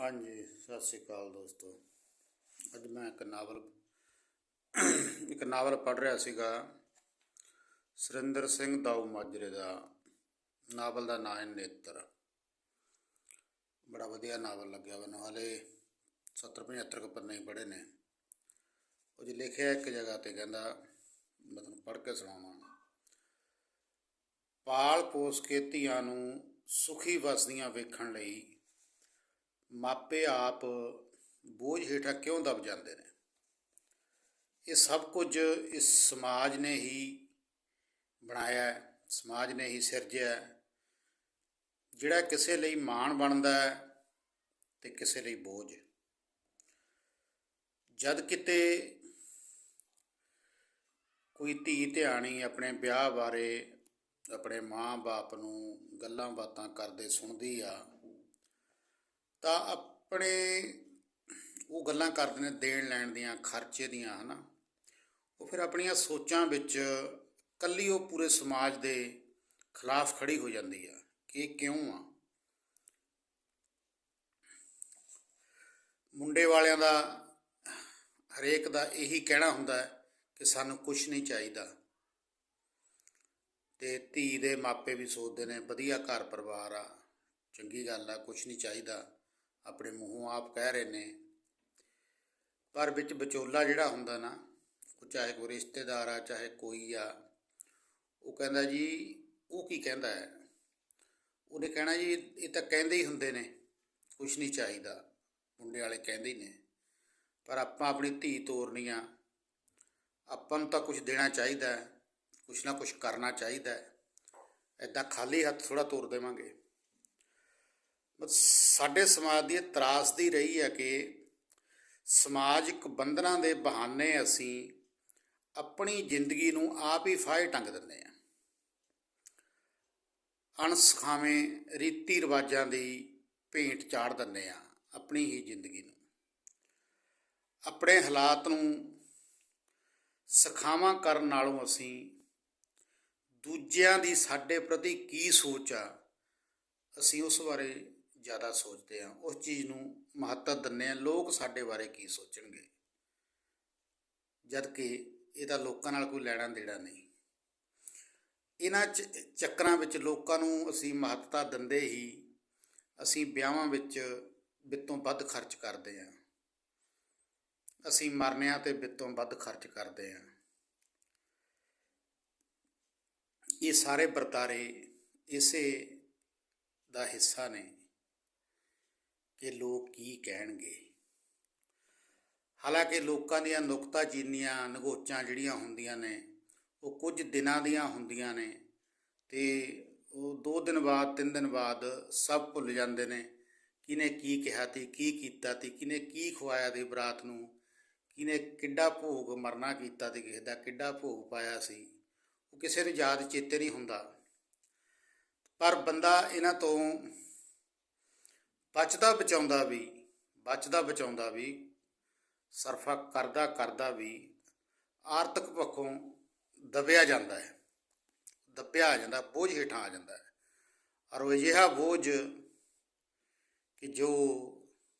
ਹਾਂਜੀ, ਸਤਿ ਸ਼੍ਰੀ ਅਕਾਲ ਦੋਸਤੋ। ਅੱਜ ਮੈਂ ਇੱਕ ਨਾਵਲ ਇੱਕ ਨਾਵਲ ਪੜ੍ਹ ਰਿਹਾ ਸੀਗਾ, ਸੁਰਿੰਦਰ ਸਿੰਘ ਦਾਊ ਮਾਜਰੇ ਦਾ। ਨਾਵਲ ਦਾ ਨਾਂ ਹੈ ਨੇਤਰ। ਬੜਾ ਵਧੀਆ ਨਾਵਲ ਲੱਗਿਆ ਮੈਨੂੰ, ਹਾਲੇ 70 75 ਕੁ ਪੰਨੇ ਹੀ ਪੜ੍ਹੇ ਨੇ। ਉਹ ਜੀ ਲਿਖਿਆ ਇੱਕ ਜਗ੍ਹਾ ਤੇ ਕਹਿੰਦਾ, ਮੈਂ ਤੁਹਾਨੂੰ ਪੜ੍ਹ ਕੇ ਸੁਣਾਵਾਂ ਪਾਲ ਪੋਸ ਕੇ ਧੀਆਂ ਨੂੰ ਸੁਖੀ ਵਸਦੀਆਂ ਵੇਖਣ ਲਈ ਮਾਪੇ ਆਪ ਬੋਝ ਹੇਠਾਂ ਕਿਉਂ ਦਬ ਜਾਂਦੇ ਨੇ ਇਹ ਸਭ ਕੁਝ ਇਸ ਸਮਾਜ ਨੇ ਹੀ ਬਣਾਇਆ ਹੈ, ਸਮਾਜ ਨੇ ਹੀ ਸਿਰਜਿਆ ਹੈ। ਜਿਹੜਾ ਕਿਸੇ ਲਈ ਮਾਣ ਬਣਦਾ ਹੈ ਤੇ ਕਿਸੇ ਲਈ ਬੋਝ ਜਦ ਕਿਤੇ ਕੋਈ ਧੀ ਧਿਆਣੀ ਆਪਣੇ ਵਿਆਹ ਬਾਰੇ ਆਪਣੇ ਮਾਂ-ਬਾਪ ਨੂੰ ਗੱਲਾਂ ਬਾਤਾਂ ਕਰਦੇ ਸੁਣਦੀ ਆ ਤਾਂ ਆਪਣੇ ਉਹ ਗੱਲਾਂ ਕਰਦੇ ਨੇ ਦੇਣ ਲੈਣ ਦੀਆਂ, ਖਰਚੇ ਦੀਆਂ, ਹਨਾ। ਉਹ ਫਿਰ ਆਪਣੀਆਂ ਸੋਚਾਂ ਵਿੱਚ ਕੱਲੀ ਉਹ ਪੂਰੇ ਸਮਾਜ ਦੇ ਖਿਲਾਫ ਖੜੀ ਹੋ ਜਾਂਦੀ ਆ ਕਿ ਕਿਉਂ ਆ? ਮੁੰਡੇ ਵਾਲਿਆਂ ਦਾ, ਹਰੇਕ ਦਾ ਇਹੀ ਕਹਿਣਾ ਹੁੰਦਾ ਕਿ ਸਾਨੂੰ ਕੁਝ ਨਹੀਂ ਚਾਹੀਦਾ। ਤੇ ਧੀ ਦੇ ਮਾਪੇ ਵੀ ਸੋਚਦੇ ਨੇ, ਵਧੀਆ ਘਰ ਪਰਿਵਾਰ ਆ, ਚੰਗੀ ਗੱਲ ਆ ਕੁਝ ਨਹੀਂ ਚਾਹੀਦਾ। ਆਪਣੇ ਮੂੰਹੋਂ ਆਪ ਕਹਿ ਰਹੇ ਨੇ। ਪਰ ਵਿੱਚ ਵਿਚੋਲਾ ਜਿਹੜਾ ਹੁੰਦਾ ਨਾ, ਉਹ ਚਾਹੇ ਕੋਈ ਰਿਸ਼ਤੇਦਾਰ ਆ, ਚਾਹੇ ਕੋਈ ਆ, ਉਹ ਕਹਿੰਦਾ ਜੀ, ਉਹ ਕੀ ਕਹਿੰਦਾ ਹੈ? ਉਹਨੇ ਕਹਿਣਾ ਜੀ, ਇਹ ਤਾਂ ਕਹਿੰਦੇ ਹੀ ਹੁੰਦੇ ਨੇ ਕੁਝ ਨਹੀਂ ਚਾਹੀਦਾ। ਮੁੰਡੇ ਵਾਲੇ ਕਹਿੰਦੇ ਹੀ ਨੇ। ਪਰ ਆਪਾਂ ਆਪਣੀ ਧੀ ਤੋਰਨੀ ਆ, ਆਪਾਂ ਨੂੰ ਤਾਂ ਕੁਝ ਦੇਣਾ ਚਾਹੀਦਾ ਹੈ ਕੁਝ ਨਾ ਕੁਝ ਕਰਨਾ ਚਾਹੀਦਾ ਹੈ। ਐਦਾਂ ਖਾਲੀ ਹੱਥ ਥੋੜਾ ਤੋਰ ਦੇਵਾਂਗੇ। ਸਾਡੇ ਸਮਾਜ ਦੀ ਇਹ ਤਰਾਸਦੀ ਰਹੀ ਹੈ ਕਿ ਸਮਾਜਿਕ ਬੰਧਨਾਂ ਦੇ ਬਹਾਨੇ ਅਸੀਂ ਆਪਣੀ ਜ਼ਿੰਦਗੀ ਨੂੰ ਆਪ ਹੀ ਫਾਹੇ ਟੰਗ ਦਿੰਦੇ ਆ ਅਣਸਖਾਵੇਂ ਰੀਤੀ ਰਿਵਾਜਾਂ ਦੀ ਭੇਂਟ ਚਾੜ ਦਿੰਦੇ ਆ ਆਪਣੀ ਹੀ ਜ਼ਿੰਦਗੀ ਨੂੰ। ਆਪਣੇ ਹਾਲਾਤ ਨੂੰ ਸਖਾਵਾਂ ਕਰਨ ਨਾਲੋਂ ਅਸੀਂ ਦੂਜਿਆਂ ਦੀ ਸਾਡੇ ਪ੍ਰਤੀ ਕੀ ਸੋਚ ਆ, ਅਸੀਂ ਉਸ ਬਾਰੇ ਜ਼ਿਆਦਾ ਸੋਚਦੇ ਹਾਂ, ਉਸ ਚੀਜ਼ ਨੂੰ ਮਹੱਤਵ ਦਿੰਦੇ ਹਾਂ, ਲੋਕ ਸਾਡੇ ਬਾਰੇ ਕੀ ਸੋਚਣਗੇ? ਜਦ ਕਿ ਇਹ ਤਾਂ ਲੋਕਾਂ ਨਾਲ ਕੋਈ ਲੈਣਾ ਦੇਣਾ ਨਹੀਂ। ਇਹਨਾਂ ਚ ਚੱਕਰਾਂ ਵਿੱਚ ਲੋਕਾਂ ਨੂੰ ਅਸੀਂ ਮਹੱਤਤਾ ਦਿੰਦੇ ਹੀ ਅਸੀਂ ਵਿਆਹਾਂ ਵਿੱਚ ਬਿੱਤੋਂ ਵੱਧ ਖਰਚ ਕਰਦੇ ਹਾਂ। ਅਸੀਂ ਮਰਨਿਆਂ ਤੇ ਬਿੱਤੋਂ ਵੱਧ ਖਰਚ ਕਰਦੇ ਹਾਂ। ਇਹ ਸਾਰੇ ਵਰਤਾਰੇ ਇਸੇ ਦਾ ਹਿੱਸਾ ਨੇ। ਕਿ ਲੋਕ ਕੀ ਕਹਿਣਗੇ? ਹਾਲਾਂਕਿ ਲੋਕਾਂ ਦੀਆਂ ਨੁਕਤਾਚੀਨੀਆਂ ਨਗੋਚਾਂ ਜਿਹੜੀਆਂ ਹੁੰਦੀਆਂ ਨੇ, ਉਹ ਕੁਝ ਦਿਨਾਂ ਦੀਆਂ ਹੁੰਦੀਆਂ ਨੇ ਤੇ ਉਹ ਦੋ ਦਿਨ ਬਾਅਦ, ਤਿੰਨ ਦਿਨ ਬਾਅਦ ਸਭ ਭੁੱਲ ਜਾਂਦੇ ਨੇ ਕਿਨੇ ਕੀ ਕਿਹਾ ਤੀ ਕੀ ਕੀਤਾ ਤੀ ਕਿਨੇ ਕੀ ਖਵਾਇਆ ਤੇ ਬਰਾਤ ਨੂੰ ਕਿਨੇ ਕਿੱਡਾ ਭੋਗ ਮਰਨਾ ਕੀਤਾ ਤੇ ਕਿਸੇ ਦਾ ਕਿੱਡਾ ਭੋਗ ਪਾਇਆ ਸੀ, ਉਹ ਕਿਸੇ ਨੂੰ ਯਾਦ ਚੇਤੇ ਨਹੀਂ ਹੁੰਦਾ। ਪਰ ਬੰਦਾ ਇਹਨਾਂ ਤੋਂ ਬਚਦਾ ਬਚਾਉਂਦਾ ਵੀ, ਬਚਦਾ ਬਚਾਉਂਦਾ ਵੀ, ਸਰਫਾ ਕਰਦਾ ਕਰਦਾ ਵੀ ਆਰਥਿਕ ਪੱਖੋਂ ਦਬਿਆ ਜਾਂਦਾ ਹੈ। ਦੱਬਿਆ ਆ ਜਾਂਦਾ, ਬੋਝ ਹੇਠਾਂ ਆ ਜਾਂਦਾ ਹੈ। ਔਰ ਉਹ ਅਜਿਹਾ ਬੋਝ ਕਿ ਜੋ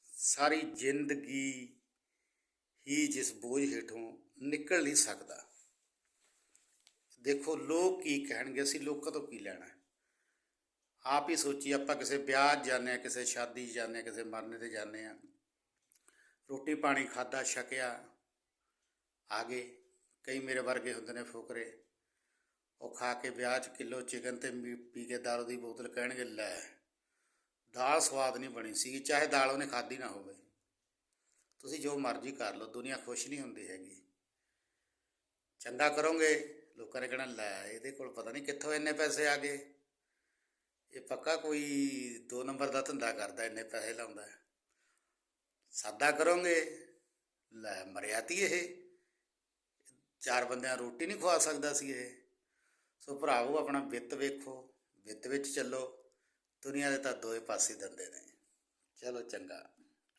ਸਾਰੀ ਜ਼ਿੰਦਗੀ ਹੀ ਜਿਸ ਬੋਝ ਹੇਠੋਂ ਨਿਕਲ ਨਹੀਂ ਸਕਦਾ। ਦੇਖੋ ਲੋਕ ਕੀ ਕਹਿਣਗੇ, ਅਸੀਂ ਲੋਕਾਂ ਤੋਂ ਕੀ ਲੈਣਾ ਹੈ? ਆਪ ਹੀ ਸੋਚੀ ਆਪਾਂ ਕਿਸੇ ਵਿਆਹ 'ਚ ਜਾਂਦੇ ਆ ਕਿਸੇ ਸ਼ਾਦੀ 'ਚ ਜਾਂਦੇ ਆ ਕਿਸੇ ਮਰਨੇ ਤੇ ਜਾਂਦੇ ਆ ਰੋਟੀ ਪਾਣੀ ਖਾਦਾ ਛਕਿਆ, ਆ ਗਏ। ਕਈ ਮੇਰੇ ਵਰਗੇ ਹੁੰਦੇ ਨੇ ਫੋਕਰੇ। ਉਹ ਖਾ ਕੇ ਵਿਆਹ 'ਚ ਕਿਲੋ ਚਿਕਨ ਤੇ ਮੀ- ਪੀ ਕੇ ਦਾਰੂ ਦੀ ਬੋਤਲ ਕਹਿਣਗੇ, ਲੈ, ਦਾਲ ਸਵਾਦ ਨਹੀਂ ਬਣੀ ਸੀ ਚਾਹੇ ਦਾਲ ਉਹਨੇ ਖਾਧੀ ਨਾ ਹੋਵੇ। ਤੁਸੀਂ ਜੋ ਮਰਜ਼ੀ ਕਰ ਲਓ, ਦੁਨੀਆ ਖੁਸ਼ ਨਹੀਂ ਹੁੰਦੀ ਹੈਗੀ। ਚੰਗਾ ਕਰੋਗੇ, ਲੋਕਾਂ ਨੇ ਕਹਿਣਾ, ਲੈ, ਇਹਦੇ ਕੋਲ ਪਤਾ ਨਹੀਂ ਕਿੱਥੋਂ ਇੰਨੇ ਪੈਸੇ ਆ ਗਏ। ਇਹ ਪੱਕਾ ਕੋਈ ਦੋ ਨੰਬਰ ਦਾ ਧੰਦਾ ਕਰਦਾ, ਇੰਨੇ ਪੈਸੇ ਲਾਉਂਦਾ ਸਾਦਾ ਕਰੋਗੇ, ਲੈ ਮਰਿਆਤੀ ਇਹ। ਚਾਰ ਬੰਦਿਆਂ ਰੋਟੀ ਨਹੀਂ ਖਵਾ ਸਕਦਾ ਸੀ ਇਹ। ਸੋ ਭਰਾਵੋ, ਆਪਣਾ ਵਿੱਤ ਵੇਖੋ, ਵਿੱਤ ਵਿੱਚ ਚੱਲੋ। ਦੁਨੀਆ ਦੇ ਤਾਂ ਦੋਏ ਪਾਸੇ ਦੰਦੇ ਨੇ। ਚਲੋ ਚੰਗਾ,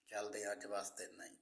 ਚੱਲਦੇ ਹਾਂ ਅੱਜ ਵਾਸਤੇ ਨਹੀਂ